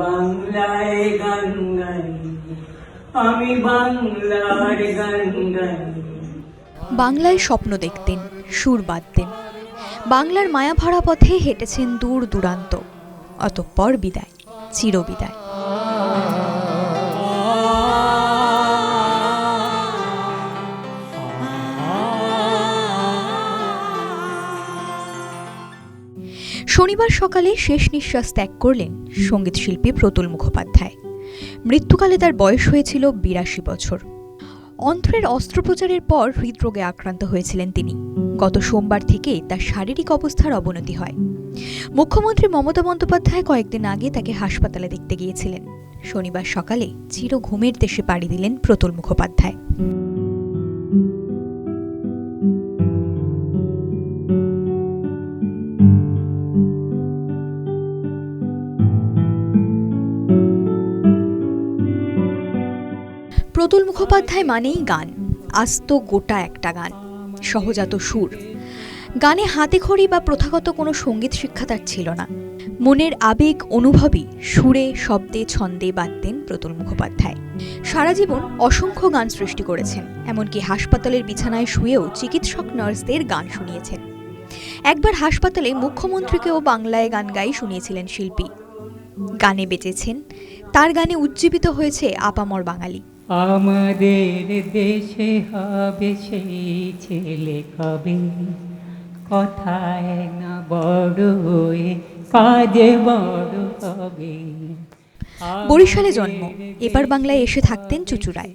বাংলায় গান গাই। আমি বাংলার গান গাই। বাংলায় স্বপ্ন দেখতেন, সুর বাঁধতেন। বাংলার মায়াভরা পথে হেঁটেছেন দূর দূরান্ত। অতঃপর বিদায়, চিরবিদায়। শনিবার সকালে শেষ নিঃশ্বাস ত্যাগ করলেন সংগীত শিল্পী প্রতুল মুখোপাধ্যায়। মৃত্যুকালে তার বয়স হয়েছিল বিরাশি বছর। অন্ত্রের অস্ত্রোপচারের পর হৃদরোগে আক্রান্ত হয়েছিলেন তিনি। গত সোমবার থেকে তার শারীরিক অবস্থার অবনতি হয়। মুখ্যমন্ত্রী মমতা বন্দ্যোপাধ্যায় কয়েকদিন আগে তাকে হাসপাতালে দেখতে গিয়েছিলেন। শনিবার সকালে চির ঘুমের দেশে পাড়ি দিলেন প্রতুল মুখোপাধ্যায়। প্রতুল মুখোপাধ্যায় মানেই গান, আস্ত গোটা একটা গান, সহজাত সুর। গানে হাতে খড়ি বা প্রথাগত কোনো সংগীত শিক্ষা তার ছিল না। মনের আবেগ অনুভবই সুরে, শব্দে, ছন্দে বাঁধতেন প্রতুল মুখোপাধ্যায়। সারা জীবন অসংখ্য গান সৃষ্টি করেছেন, এমনকি হাসপাতালের বিছানায় শুয়েও চিকিৎসক নার্সদের গান শুনিয়েছেন। একবার হাসপাতালে মুখ্যমন্ত্রীকেও বাংলায় গান গাই শুনিয়েছিলেন শিল্পী। গানে বেঁচেছেন, তার গানে উজ্জীবিত হয়েছে আপামর বাঙালি। আমাদের দেশে হবে সেই ছেলে কবে। কথায় না বড় হয়ে কাজে বড় হবে বরিশালে জন্ম। এবার বাংলায় এসে থাকতেন চুচুড়ায়।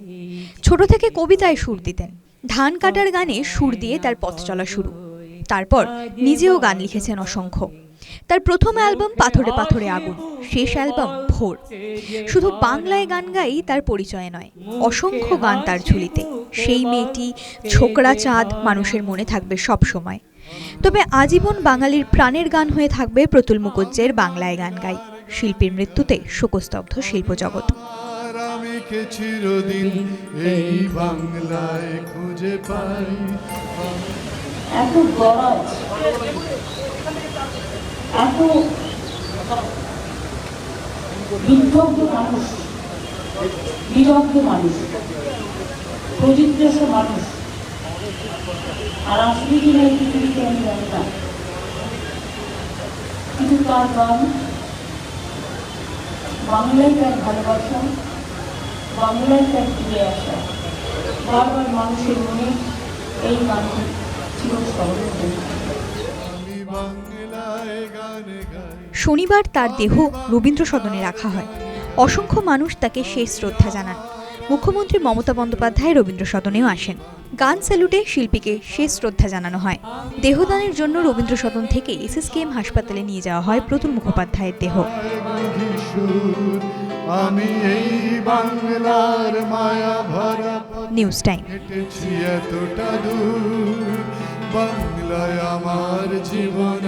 ছোট থেকে কবিতায় সুর দিতেন। ধান কাটার গানে সুর দিয়ে তার পথ চলা শুরু। তারপর নিজেও গান লিখেছেন অসংখ্য। তার প্রথম অ্যালবাম পাথরে পাথরে আগুন শেষ অ্যালবাম ভোর। শুধু বাংলায় গান গাই তার পরিচয় নয় অসংখ্য গান তার ঝুলিতে। সেই মেয়েটি ছোকরা চাঁদ মানুষের মনে থাকবে সব সময়। তবে আজীবন বাঙালির প্রাণের গান হয়ে থাকবে প্রতুল মুখুজ্জের বাংলায় গান গাই। শিল্পীর মৃত্যুতে শোকস্তব্ধ শিল্প জগৎ কে চিরদিন এই বাংলায় খুঁজে পাই? এত গরজ। এত বিদ্ধগ্ধ মানুষ বিদগ্ধ মানুষ প্রজিজ্ঞাস মানুষ। আর আসলে কি না এই পৃথিবীতে আমি জানি কিন্তু তার গান, বাংলায় তার ভালোবাসা, বাংলায় তার ফিরে আসা, বারবার মানুষের মনে এই গানটি চিরস্মরণ হয়ে শনিবার তার দেহ রবীন্দ্র সদনে রাখা হয়। অসংখ্য মানুষ তাকে শেষ শ্রদ্ধা জানান। মুখ্যমন্ত্রী মমতা বন্দ্যোপাধ্যায় রবীন্দ্র সদনেও আসেন। গান স্যালুটে শিল্পীকে শেষ শ্রদ্ধা জানানো হয়। দেহদানের জন্য রবীন্দ্র সদন থেকে এসএসকেএম হাসপাতালে নিয়ে যাওয়া হয় প্রতুল মুখোপাধ্যায়ের দেহ। আমি এই বাংলার মায়া ভরা নিউজ টাইম বাংলায় আমার জীবন